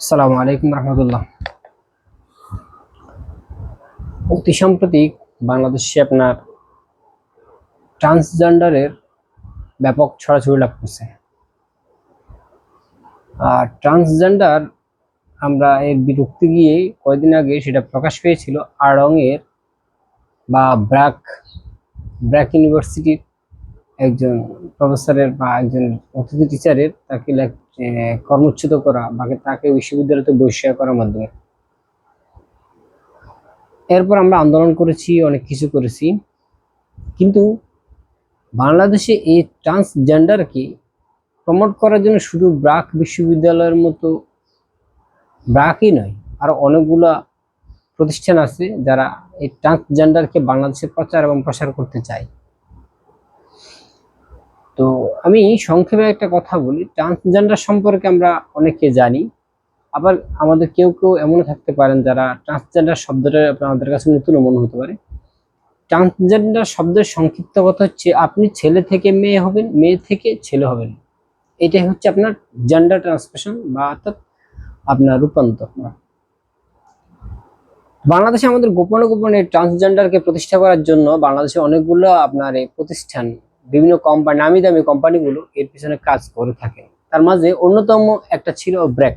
আসসালামু আলাইকুম রহমতুল্লাহ। অতি সাম্প্রতিক বাংলাদেশে আপনার ট্রান্সজেন্ডারের ব্যাপক ছড়াছড়ি লাভ করছে। আর ট্রান্সজেন্ডার আমরা এর বিরক্তি গিয়ে কয়েকদিন আগে সেটা প্রকাশ পেয়েছিল আড়ংয়ের বা ব্র্যাক ব্র্যাক ইউনিভার্সিটির একজন প্রফেসরের বা একজন অতিথি টিচারের তাকে কর্মচ্যুত করা বা তাকে বিশ্ববিদ্যালয়তে বহিষ্কার করার মাধ্যমে। এরপর আমরা আন্দোলন করেছি, অনেক কিছু করেছি। কিন্তু বাংলাদেশে এই ট্রান্সজেন্ডারকে প্রমোট করার জন্য শুধু ব্রাক বিশ্ববিদ্যালয়ের মতো ব্রাকই নয়, আরও অনেকগুলা প্রতিষ্ঠান আছে যারা এই ট্রান্সজেন্ডারকে বাংলাদেশে প্রচার এবং প্রসার করতে চায়। তো আমি সংক্ষেপে একটা কথা বলি। ট্রান্সজেন্ডার সম্পর্কে আমরা অনেকে জানি। আবার আমাদের কেউ কেউ এমনও থাকতে পারেন যারা ট্রান্সজেন্ডার শব্দটা আপনাদের কাছে নতুন মনে হতে পারে। ট্রান্সজেন্ডার শব্দের সংক্ষিপ্ত কথা হচ্ছে, আপনি ছেলে থেকে মেয়ে হবেন, মেয়ে থেকে ছেলে হবেন। এটাই হচ্ছে আপনার জেন্ডার ট্রান্সফারেশন বা অর্থাৎ আপনার রূপান্তর। বাংলাদেশে আমাদের গোপনে গোপনে ট্রান্সজেন্ডারকে প্রতিষ্ঠা করার জন্য বাংলাদেশে অনেকগুলো আপনার এই প্রতিষ্ঠান বিভিন্ন কোম্পানি নামি দামি কোম্পানিগুলো এর পিছনে কাজ করে থাকে। তার মাঝে অন্যতম একটা ছিল ব্র্যাক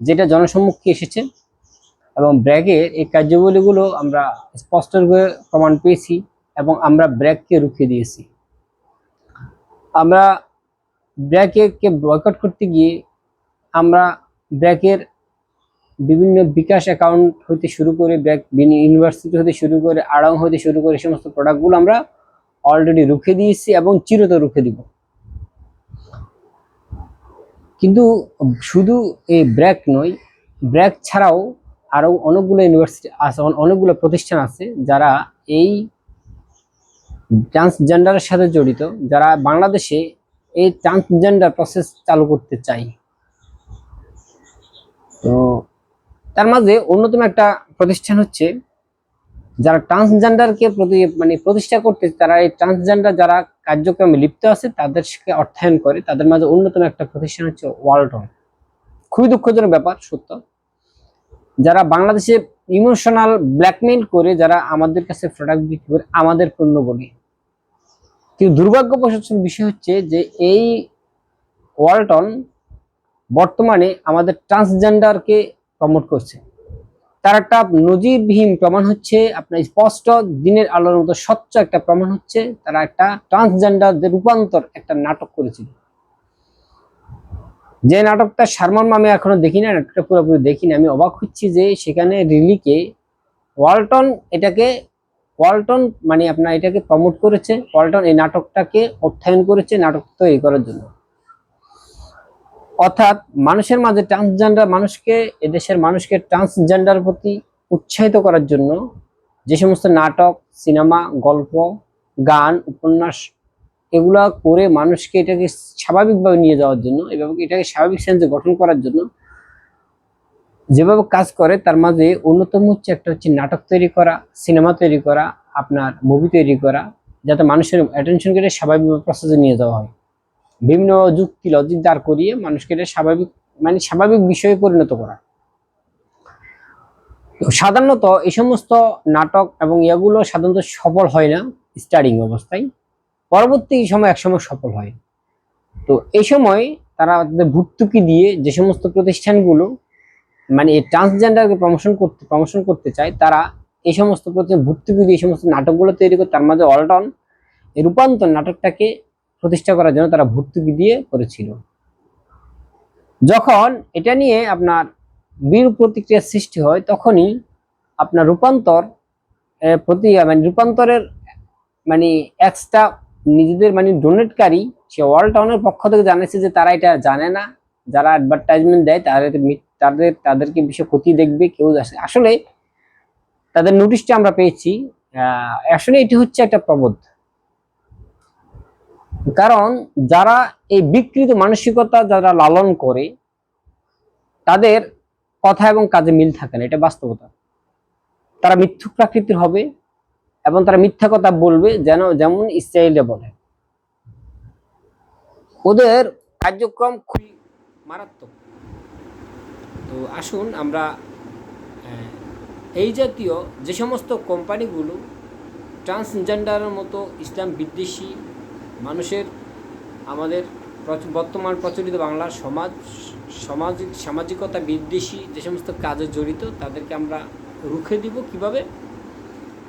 যেটা জনসম্মুখে এসেছে এবং ব্র্যাকের এই কার্যাবলীগুলো আমরা স্পষ্ট প্রমাণ পেয়েছি এবং আমরা ব্র্যাককে রুখে দিয়েছি। আমরা ব্র্যাকে বয়কট করতে গিয়ে আমরা ব্র্যাকের বিভিন্ন বিকাশ অ্যাকাউন্ট হতে শুরু করে ব্র্যাক ইউনিভার্সিটি হতে শুরু করে, আড়ং হতে শুরু করে সমস্ত প্রোডাক্টগুলো আমরা অলরেডি রুখে দিয়েছি এবং চিরত রুখে দিব। কিন্তু শুধু এই ব্র্যাক নয় ব্র্যাক ছাড়াও আরও অনেকগুলো ইউনিভার্সিটি আছে অনেকগুলো প্রতিষ্ঠান আছে যারা এই ট্রান্সজেন্ডারের সাথে জড়িত, যারা বাংলাদেশে এই ট্রান্সজেন্ডার প্রসেস চালু করতে চাই তো তার মাঝে অন্যতম একটা প্রতিষ্ঠান হচ্ছে যারা ট্রান্সজেন্ডারকে প্রতি মানে প্রতিষ্ঠা করতে তারা এই ট্রান্সজেন্ডার যারা কার্যক্রমে লিপ্ত আছে, তাদেরকে অর্থায়ন করে, তাদের মাঝে অন্যতম একটা প্রতিষ্ঠান হচ্ছে ওয়ালটন খুবই দুঃখজনক ব্যাপার, সত্য। যারা বাংলাদেশে ইমোশনাল ব্ল্যাকমেইল করে, যারা আমাদের কাছে প্রোডাক্ট বিক্রি করে, আমাদের পণ্য বলি কিন্তু দুর্ভাগ্যবশত বিষয় হচ্ছে যে এই ওয়ালটন বর্তমানে আমাদের ট্রান্সজেন্ডারকে প্রমোট করছে। তার একটা নজিরবিহীন প্রমাণ হচ্ছে, আপনার স্পষ্ট দিনের আলোর মতো স্বচ্ছ একটা প্রমাণ হচ্ছে, তারা একটা ট্রান্সজেন্ডারদের রূপান্তর একটা নাটক করেছিল। যে নাটকটা সারমর্ম আমি এখনও দেখি না, নাটকটা পুরোপুরি দেখি না, আমি অবাক হচ্ছি যে সেখানে রিলিকে ওয়ালটন এটাকে, ওয়ালটন মানে আপনার এটাকে প্রমোট করেছে, ওয়ালটন এই নাটকটাকে অর্থায়ন করেছে, নাটক তৈরি করার জন্য। অর্থাৎ মানুষের মাঝে ট্রান্সজেন্ডার মানুষকে এদেশের মানুষকে ট্রান্সজেন্ডার প্রতি উৎসাহিত করার জন্য যে সমস্ত নাটক, সিনেমা, গল্প, গান, উপন্যাস, এগুলা করে মানুষকে এটাকে স্বাভাবিকভাবে নিয়ে যাওয়ার জন্য এভাবে এটাকে স্বাভাবিক সেন্সে গঠন করার জন্য যেভাবে কাজ করে, তার মাঝে অন্যতম হচ্ছে একটা হচ্ছে নাটক তৈরি করা, সিনেমা তৈরি করা, আপনার মুভি তৈরি করা, যাতে মানুষের অ্যাটেনশন করে স্বাভাবিকভাবে প্রসেসে নিয়ে যাওয়া হয়। বিভিন্ন যুক্তি লজিক দাঁড় করিয়ে মানুষকে এটা স্বাভাবিক মানে স্বাভাবিক বিষয়ে পরিণত করা। সাধারণত এই সমস্ত নাটক এবং এগুলো সাধারণত সফল হয় না স্টার্টিং অবস্থায়। পরবর্তী সময় একসময় সফল হয়। তো এই সময় তারা তাদের ভর্তুকি দিয়ে যে সমস্ত প্রতিষ্ঠানগুলো মানে এই ট্রান্সজেন্ডারকে প্রমোশন করতে প্রমোশন করতে চায়, তারা এই সমস্ত প্রতিষ্ঠান ভর্তুকি দিয়ে এই সমস্ত নাটকগুলো তৈরি করে, তার মাঝে অলটন রূপান্তর নাটকটাকে প্রতিষ্ঠা করার জন্য তারা ভর্তুকি দিয়ে করেছিল। যখন এটা নিয়ে আপনার বিরূপ প্রতিক্রিয়ার সৃষ্টি হয়, তখনই আপনার রূপান্তর প্রতি মানে রূপান্তরের মানে এক্সট্রা নিজেদের মানে ডোনেটকারী সে ওয়ার্ল্ড টাউনের পক্ষ থেকে জানাইছে যে তারা এটা জানে না। যারা অ্যাডভার্টাইজমেন্ট দেয়, তাদের তাদের, তাদেরকে বিষয় ক্ষতি দেখবে, কেউ আসে। আসলে তাদের নোটিশটা আমরা পেয়েছি। আসলে এটি হচ্ছে একটা প্রবোধ। কারণ যারা এই বিকৃত মানসিকতা যারা লালন করে, তাদের কথা এবং কাজে মিল থাকে না, এটা বাস্তবতা। তারা মিথ্যুক প্রাকৃতির হবে এবং তারা মিথ্যা কথা বলবে যেন যেমন ইসরায়েলে বলে। ওদের কার্যক্রম খুবই মারাত্মক। তো আসুন আমরা এই জাতীয় যে সমস্ত কোম্পানিগুলো ট্রান্সজেন্ডারের মতো ইসলাম বিদ্বেষী মানুষের আমাদের বর্তমান প্রচলিত বাংলার সমাজ সামাজিক সামাজিকতা বিদ্বেষী যে সমস্ত কাজে জড়িত, তাদেরকে আমরা রুখে দিব কীভাবে?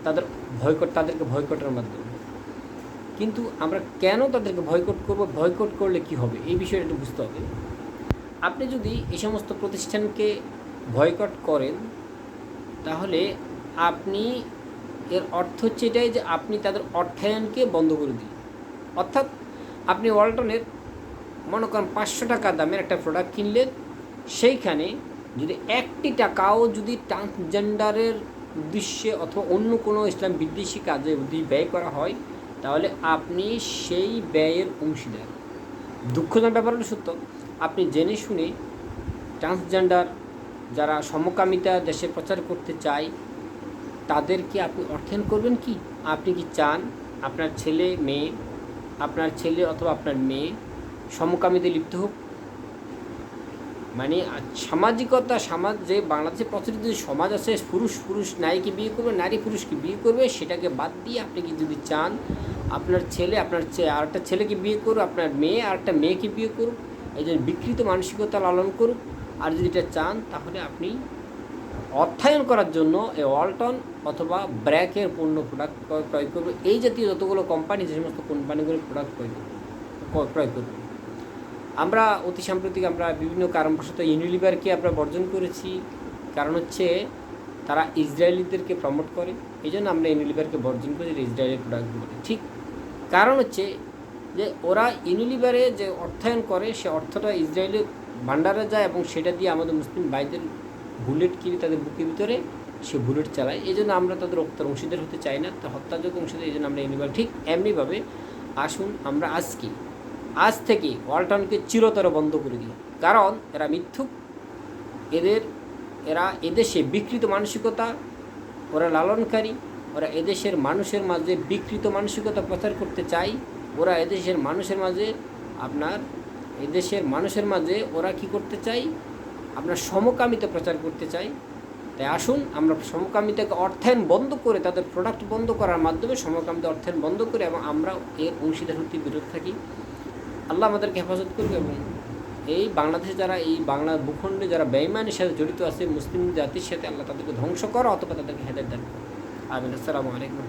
তাদের ভয়কট, তাদেরকে ভয়কটের মাধ্যমে। কিন্তু আমরা কেন তাদেরকে ভয়কট করব? ভয়কট করলে কি হবে? এই বিষয়ে একটু বুঝতে হবে। আপনি যদি এই সমস্ত প্রতিষ্ঠানকে ভয়কট করেন, তাহলে আপনি এর অর্থ হচ্ছে এটাই যে আপনি তাদের অর্থায়নকে বন্ধ করে দিন। অর্থাৎ আপনি ওয়ালটনের, মনে করেন পাঁচশো টাকা দামের একটা প্রোডাক্ট কিনলেন, সেইখানে যদি একটি টাকাও যদি ট্রান্সজেন্ডারের উদ্দেশ্যে অথবা অন্য কোনো ইসলাম বিদ্বেষী কাজে যদি ব্যয় করা হয়, তাহলে আপনি সেই ব্যয়ের অংশীদার। দুঃখজনক ব্যাপার হলো সত্য, আপনি জেনে শুনে ট্রান্সজেন্ডার যারা সমকামিতা দেশে প্রচার করতে চায়, তাদেরকে আপনি অর্থায়ন করবেন কি? আপনি কি চান আপনার ছেলে, মেয়ে আপনার ছেলে অথবা আপনার মেয়ে সমকামিতে লিপ্ত হোক। মানে সামাজিকতা, সমাজ, যে বাংলাদেশে প্রচলিত যে সমাজ আছে, পুরুষ পুরুষ, নারীকে বিয়ে করবে, নারী পুরুষকে বিয়ে করবে, সেটাকে বাদ দিয়ে আপনি কি যদি চান, আপনার ছেলে, আপনার আরেকটা ছেলেকে বিয়ে করুক, আপনার মেয়ে, আরেকটা মেয়েকে বিয়ে করুক, এই জন্য বিকৃত মানসিকতা লালন করুক, আর যদি এটা চান, তাহলে আপনি অর্থায়ন করার জন্য এই ওয়ালটন অথবা ব্র্যাকের পণ্য প্রোডাক্ট ক্রয় করবে। এই জাতীয় যতগুলো কোম্পানি যে সমস্ত কোম্পানিগুলো প্রোডাক্ট ক্রয় করবে ক্রয় করবে। আমরা অতি সাম্প্রতিক আমরা বিভিন্ন কারণবশত ইউনিলিভারকে আমরা বর্জন করেছি। কারণ হচ্ছে তারা ইসরায়েলিদেরকে প্রমোট করে। এই জন্য আমরা ইউনিলিভারকে বর্জন করি ইসরায়েলের প্রোডাক্টগুলো ঠিক কারণ হচ্ছে যে ওরা ইউনিলিভারে যে অর্থায়ন করে, সে অর্থটা ইসরায়েলের ভান্ডারে যায় এবং সেটা দিয়ে আমাদের মুসলিম ভাইদের বুলেট কিনে তাদের বুকের ভিতরে সে বুলেট চালায়। এই জন্য আমরা তাদের হত্যার অংশীদার হতে চাই না। তো হত্যাযোগ্য অংশীদার এই জন্য আমরা ইউনিভার ঠিক এমনিভাবে আসুন আমরা আজকে আজ থেকে ওয়ালটনকে চিরতর বন্ধ করে দিই। কারণ এরা মিথ্যুক। এদের, এরা এদেশে বিকৃত মানসিকতা, ওরা লালনকারী। ওরা এদেশের মানুষের মাঝে বিকৃত মানসিকতা প্রচার করতে চাই। ওরা এদেশের মানুষের মাঝে, আপনার এদেশের মানুষের মাঝে ওরা কি করতে চায় আপনার সমকামিতা প্রচার করতে চায় তাই আসুন, আমরা সমকামিতাকে অর্থায়ন বন্ধ করে তাদের প্রোডাক্ট বন্ধ করার মাধ্যমে সমকামিতা অর্থায়ন বন্ধ করে এবং আমরা এর অংশীদার হতে বিরত থাকি। আল্লাহ আমাদেরকে হেফাজত করবে এবং এই বাংলাদেশে যারা, এই বাংলা ভূখণ্ডে যারা বেইমানের সাথে জড়িত আছে, মুসলিম জাতির সাথে আল্লাহ তাদেরকে ধ্বংস করা অথবা তাদেরকে হেদায়ত দেন আমিন। আসসালামু আলাইকুম।